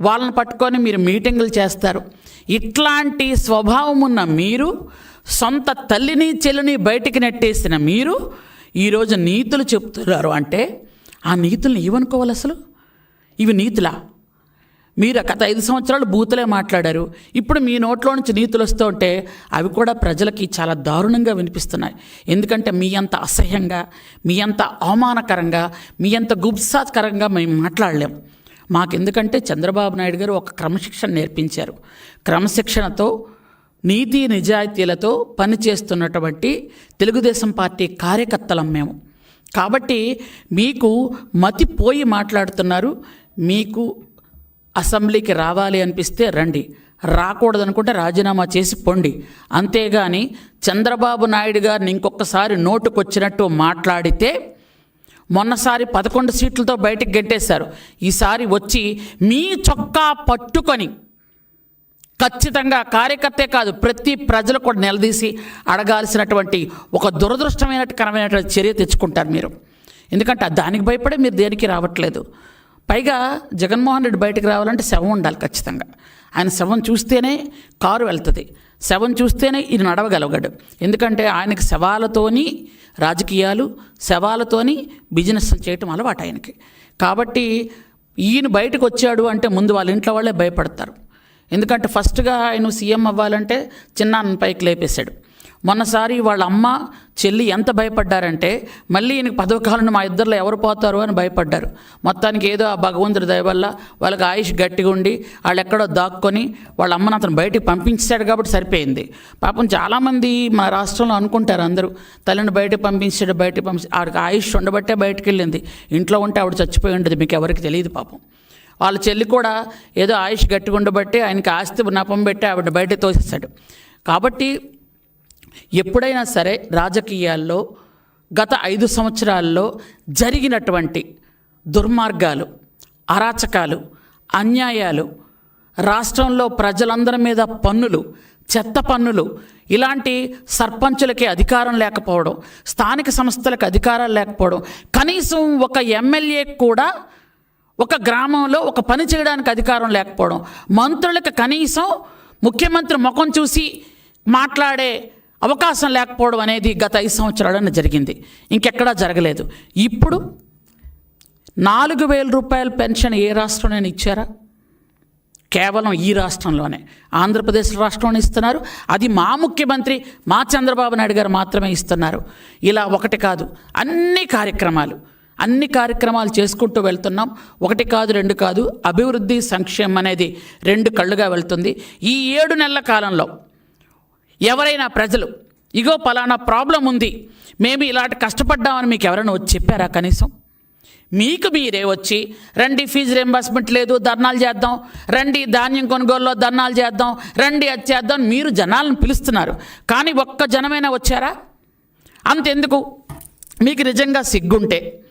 వాళ్ళని పట్టుకొని మీరు మీటింగులు చేస్తారు. ఇట్లాంటి స్వభావం ఉన్న మీరు సొంత తల్లిని చెల్లిని బయటికి నెట్టేసిన మీరు ఈరోజు నీతులు చెప్తున్నారు అంటే ఆ నీతుల్ని ఏమనుకోవాలి అసలు? ఇవి నీతులా? మీరు గత ఐదు సంవత్సరాలు బూతులే మాట్లాడారు. ఇప్పుడు మీ నోట్లో నుంచి నీతులు వస్తూ ఉంటే అవి కూడా ప్రజలకి చాలా దారుణంగా వినిపిస్తున్నాయి. ఎందుకంటే మీ అంత అసహ్యంగా మీ అంత అవమానకరంగా మీ అంత గుప్సాకరంగా మేము మాట్లాడలేం. మాకెందుకంటే చంద్రబాబు నాయుడు గారు ఒక క్రమశిక్షణ నేర్పించారు. క్రమశిక్షణతో నీతి నిజాయితీలతో పనిచేస్తున్నటువంటి తెలుగుదేశం పార్టీ కార్యకర్తలం మేము. కాబట్టి మీకు మతిపోయి మాట్లాడుతున్నారు. మీకు అసెంబ్లీకి రావాలి అనిపిస్తే రండి. రాకూడదనుకుంటే రాజీనామా చేసి పొండి. అంతేగాని చంద్రబాబు నాయుడు గారిని ఇంకొకసారి నోటుకొచ్చినట్టు మాట్లాడితే మొన్నసారి పదకొండు సీట్లతో బయటకు గెట్టేశారు. ఈసారి వచ్చి మీ చొక్కా పట్టుకొని ఖచ్చితంగా కార్యకర్తే కాదు ప్రతి ప్రజలు కూడా నిలదీసి అడగాల్సినటువంటి ఒక దురదృష్టమైనకరమైనటువంటి చర్య తెచ్చుకుంటారు మీరు. ఎందుకంటే దానికి భయపడే మీరు దేనికి రావట్లేదు. పైగా జగన్మోహన్ రెడ్డి బయటకు రావాలంటే శవం ఉండాలి ఖచ్చితంగా. ఆయన శవం చూస్తేనే కారు వెళ్తుంది. శవం చూస్తేనే ఇది నడవగలగడు. ఎందుకంటే ఆయనకి శవాలతోని రాజకీయాలు శవాలతోని బిజినెస్ చేయటం అలవాటు ఆయనకి. కాబట్టి ఈయన బయటకు వచ్చాడు అంటే ముందు వాళ్ళ ఇంట్లో వాళ్ళే భయపడతారు. ఎందుకంటే ఫస్ట్గా ఆయన సీఎం అవ్వాలంటే చిన్నాన్న పైకి లేపేశాడు. మొన్నసారి వాళ్ళ అమ్మ చెల్లి ఎంత భయపడ్డారంటే మళ్ళీ ఈయనకి పదవ కాలంలో మా ఇద్దరిలో ఎవరు పోతారు అని భయపడ్డారు. మొత్తానికి ఏదో ఆ భగవంతుడి దయ వల్ల వాళ్ళకి ఆయుష్ గట్టిగా ఉండి వాళ్ళు ఎక్కడో దాక్కొని వాళ్ళ అమ్మను అతను బయటికి పంపించాడు కాబట్టి సరిపోయింది. పాపం చాలామంది మా రాష్ట్రంలో అనుకుంటారు అందరూ తల్లిని బయటకు పంపించాడు బయటకు పంపించి ఆవిడకి ఆయుష్ ఉండబట్టే బయటకు వెళ్ళింది ఇంట్లో ఉంటే ఆవిడ చచ్చిపోయి ఉండదు మీకు ఎవరికి తెలియదు పాపం. వాళ్ళ చెల్లి కూడా ఏదో ఆయుష్ గట్టిగా ఉండబట్టి ఆయనకి ఆస్తి నపం పెట్టి ఆవిడ బయట తోసేసాడు కాబట్టి ఎప్పుడైనా సరే రాజకీయాల్లో గత ఐదు సంవత్సరాల్లో జరిగినటువంటి దుర్మార్గాలు అరాచకాలు అన్యాయాలు రాష్ట్రంలో ప్రజలందరి మీద పన్నులు చెత్త పన్నులు ఇలాంటి సర్పంచులకి అధికారం లేకపోవడం స్థానిక సంస్థలకు అధికారాలు లేకపోవడం కనీసం ఒక ఎమ్మెల్యే కూడా ఒక గ్రామంలో ఒక పని చేయడానికి అధికారం లేకపోవడం మంత్రులకు కనీసం ముఖ్యమంత్రి ముఖం చూసి మాట్లాడే అవకాశం లేకపోవడం అనేది గత ఐదు సంవత్సరాలన్న జరిగింది. ఇంకెక్కడా జరగలేదు. ఇప్పుడు నాలుగు వేల రూపాయల పెన్షన్ ఏ రాష్ట్రంలోనే ఇచ్చారా? కేవలం ఈ రాష్ట్రంలోనే. ఆంధ్రప్రదేశ్ రాష్ట్రంలో ఇస్తున్నారు. అది మా ముఖ్యమంత్రి మా చంద్రబాబు నాయుడు గారు మాత్రమే ఇస్తున్నారు. ఇలా ఒకటి కాదు అన్ని కార్యక్రమాలు అన్ని కార్యక్రమాలు చేసుకుంటూ వెళ్తున్నాం. ఒకటి కాదు రెండు కాదు అభివృద్ధి సంక్షేమం అనేది రెండు కళ్ళుగా వెళ్తుంది. ఈ ఏడు నెలల కాలంలో ఎవరైనా ప్రజలు ఇగో పలానా ప్రాబ్లం ఉంది మేము ఇలాంటి కష్టపడ్డామని మీకు ఎవరైనా వచ్చి చెప్పారా కనీసం? మీకు మీరే వచ్చి రండి ఫీజు రియంబర్స్మెంట్ లేదు ధర్నాలు చేద్దాం రండి ధాన్యం కొనుగోలులో ధర్నాలు చేద్దాం రండి అది చేద్దాం మీరు జనాలను పిలుస్తున్నారు. కానీ ఒక్క జనమైనా వచ్చారా? అంతెందుకు? మీకు నిజంగా సిగ్గుంటే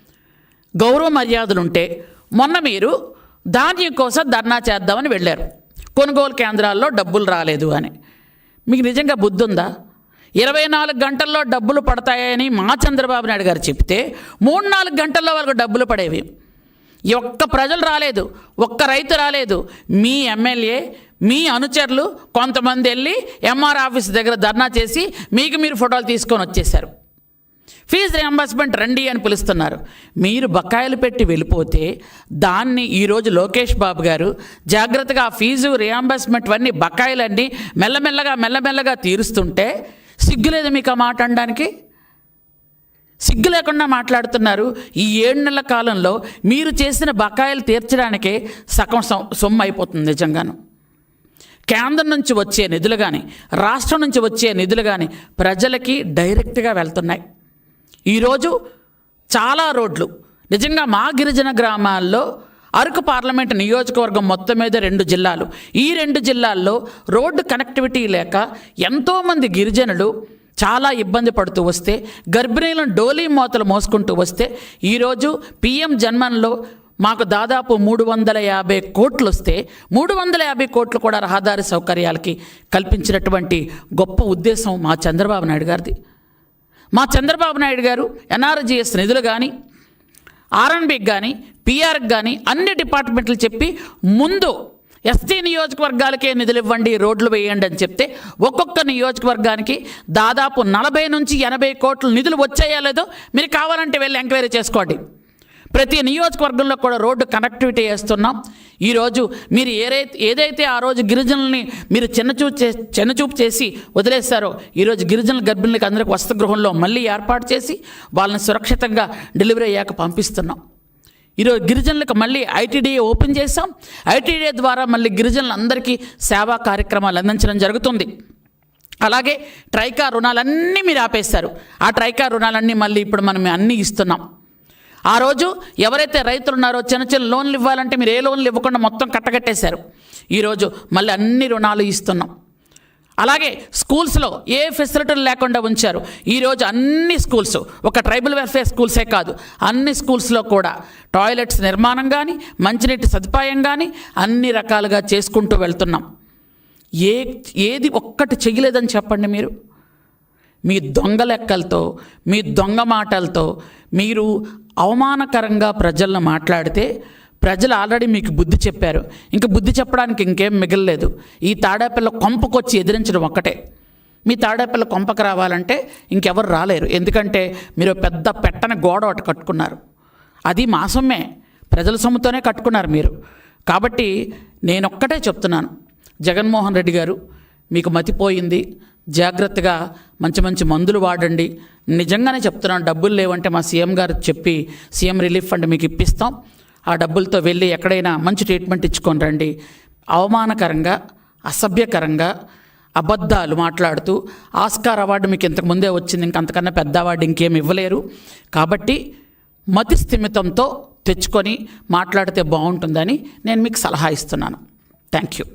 గౌరవ మర్యాదలుంటే మొన్న మీరు ధాన్యం కోసం ధర్నా చేద్దామని వెళ్ళారు. కొనుగోలు కేంద్రాల్లో డబ్బులు రాలేదు అని. మీకు నిజంగా బుద్ధి ఉందా? ఇరవై నాలుగు గంటల్లో డబ్బులు పడతాయని మా చంద్రబాబు నాయుడు గారు చెప్తే మూడు నాలుగు గంటల్లో వాళ్ళకు డబ్బులు పడేవి. ఒక్క ప్రజలు రాలేదు ఒక్క రైతు రాలేదు. మీ ఎమ్మెల్యే మీ అనుచరులు కొంతమంది వెళ్ళి ఎంఆర్ ఆఫీస్ దగ్గర ధర్నా చేసి మీకు మీరు ఫోటోలు తీసుకొని వచ్చేసారు ఫీజు రియంబర్స్మెంట్ రండి అని పిలుస్తున్నారు. మీరు బకాయిలు పెట్టి వెళ్ళిపోతే దాన్ని ఈరోజు లోకేష్ బాబు గారు జాగ్రత్తగా ఫీజు రియంబర్స్మెంట్ అన్నీ బకాయిలన్నీ మెల్లమెల్లగా మెల్లమెల్లగా తీరుస్తుంటే సిగ్గులేదు మీకు ఆ మాట అనడానికి? సిగ్గు లేకుండా మాట్లాడుతున్నారు. ఈ ఏడు నెలల కాలంలో మీరు చేసిన బకాయిలు తీర్చడానికే సగం సొమ్ము అయిపోతుంది నిజంగాను. కేంద్రం నుంచి వచ్చే నిధులు కానీ రాష్ట్రం నుంచి వచ్చే నిధులు కానీ ప్రజలకి డైరెక్ట్గా వెళ్తున్నాయి. ఈరోజు చాలా రోడ్లు. నిజంగా మా గిరిజన గ్రామాల్లో అరకు పార్లమెంట్ నియోజకవర్గం మొత్తం మీద రెండు జిల్లాలు. ఈ రెండు జిల్లాల్లో రోడ్డు కనెక్టివిటీ లేక ఎంతోమంది గిరిజనులు చాలా ఇబ్బంది పడుతూ వస్తే గర్భిణీలను డోలీ మోతలు మోసుకుంటూ వస్తే ఈరోజు పిఎం జన్మన్లో మాకు దాదాపు మూడు వందల యాభై కోట్లు వస్తే మూడు వందల యాభై కోట్లు కూడా రహదారి సౌకర్యాలకి కల్పించినటువంటి గొప్ప ఉద్దేశం మా చంద్రబాబు నాయుడు గారిది. మా చంద్రబాబు నాయుడు గారు ఎన్ఆర్జీఎస్ నిధులు కానీ ఆర్ఎన్బికి కానీ పిఆర్కి కానీ అన్ని డిపార్ట్మెంట్లు చెప్పి ముందు ఎస్టీ నియోజకవర్గాలకే నిధులు ఇవ్వండి రోడ్లు వేయండి అని చెప్తే ఒక్కొక్క నియోజకవర్గానికి దాదాపు నలభై నుంచి ఎనభై కోట్ల నిధులు వచ్చాయా లేదో మీరు కావాలంటే వెళ్ళి ఎంక్వైరీ చేసుకోండి. ప్రతి నియోజకవర్గంలో కూడా రోడ్డు కనెక్టివిటీ చేస్తున్నాం ఈరోజు మీరు ఏదైతే ఏదైతే ఆ రోజు గిరిజనుల్ని మీరు చిన్నచూపు చే చిన్నచూపు చేసి వదిలేస్తారో ఈరోజు గిరిజనుల గర్భిణులకి అందరికి వసతిగృహంలో మళ్ళీ ఏర్పాటు చేసి వాళ్ళని సురక్షితంగా డెలివరీ అయ్యాక పంపిస్తున్నాం. ఈరోజు గిరిజనులకు మళ్ళీ ఐటీడీఏ ఓపెన్ చేసాం ఐటీడీఏ ద్వారా మళ్ళీ గిరిజనులందరికీ సేవా కార్యక్రమాలు అందించడం జరుగుతుంది. అలాగే ట్రైకా రుణాలన్నీ మీరు ఆపేశారు. ఆ ట్రైకా రుణాలన్నీ మళ్ళీ ఇప్పుడు మనం అన్నీ ఇస్తున్నాం. ఆ రోజు ఎవరైతే రైతులు ఉన్నారో చిన్న చిన్న లోన్లు ఇవ్వాలంటే మీరు ఏ లోన్లు ఇవ్వకుండా మొత్తం కట్టగట్టేశారు. ఈరోజు మళ్ళీ అన్ని రుణాలు ఇస్తున్నాం. అలాగే స్కూల్స్లో ఏ ఫెసిలిటీలు లేకుండా ఉంచారు. ఈరోజు అన్ని స్కూల్స్ ఒక ట్రైబల్ వెల్ఫేర్ స్కూల్సే కాదు అన్ని స్కూల్స్లో కూడా టాయిలెట్స్ నిర్మాణం కానీ మంచినీటి సదుపాయం కానీ అన్ని రకాలుగా చేసుకుంటూ వెళ్తున్నాం. ఏ ఏది ఒక్కటి చెయ్యలేదని చెప్పండి మీరు? మీ దొంగ లెక్కలతో మీ దొంగ మాటలతో మీరు అవమానకరంగా ప్రజలను మాట్లాడితే ప్రజలు ఆల్రెడీ మీకు బుద్ధి చెప్పారు. ఇంకా బుద్ధి చెప్పడానికి ఇంకేం మిగలలేదు. ఈ తాడాపిల్ల కొంపకొచ్చి ఎదిరించడం ఒక్కటే. మీ తాడాపిల్ల కొంపకు రావాలంటే ఇంకెవరు రాలేరు. ఎందుకంటే మీరు పెద్ద పెట్టని గోడ ఒకటి కట్టుకున్నారు. అది మా సొమ్మే. ప్రజల సొమ్ముతోనే కట్టుకున్నారు మీరు. కాబట్టి నేనొక్కటే చెప్తున్నాను. జగన్మోహన్ రెడ్డి గారు మీకు మతిపోయింది జాగ్రత్తగా మంచి మంచి మందులు వాడండి. నిజంగానే చెప్తున్నాను డబ్బులు లేవంటే మా సీఎం గారు చెప్పి సీఎం రిలీఫ్ ఫండ్ మీకు ఇప్పిస్తాం. ఆ డబ్బులతో వెళ్ళి ఎక్కడైనా మంచి ట్రీట్మెంట్ ఇచ్చుకొని రండి. అవమానకరంగా అసభ్యకరంగా అబద్ధాలు మాట్లాడుతూ ఆస్కార్ అవార్డు మీకు ఇంతకు ముందే వచ్చింది ఇంకంతకన్నా పెద్ద అవార్డు ఇంకేం ఇవ్వలేరు. కాబట్టి మతి స్థిమితంతో తెచ్చుకొని మాట్లాడితే బాగుంటుందని నేను మీకు సలహా ఇస్తున్నాను. Thank you.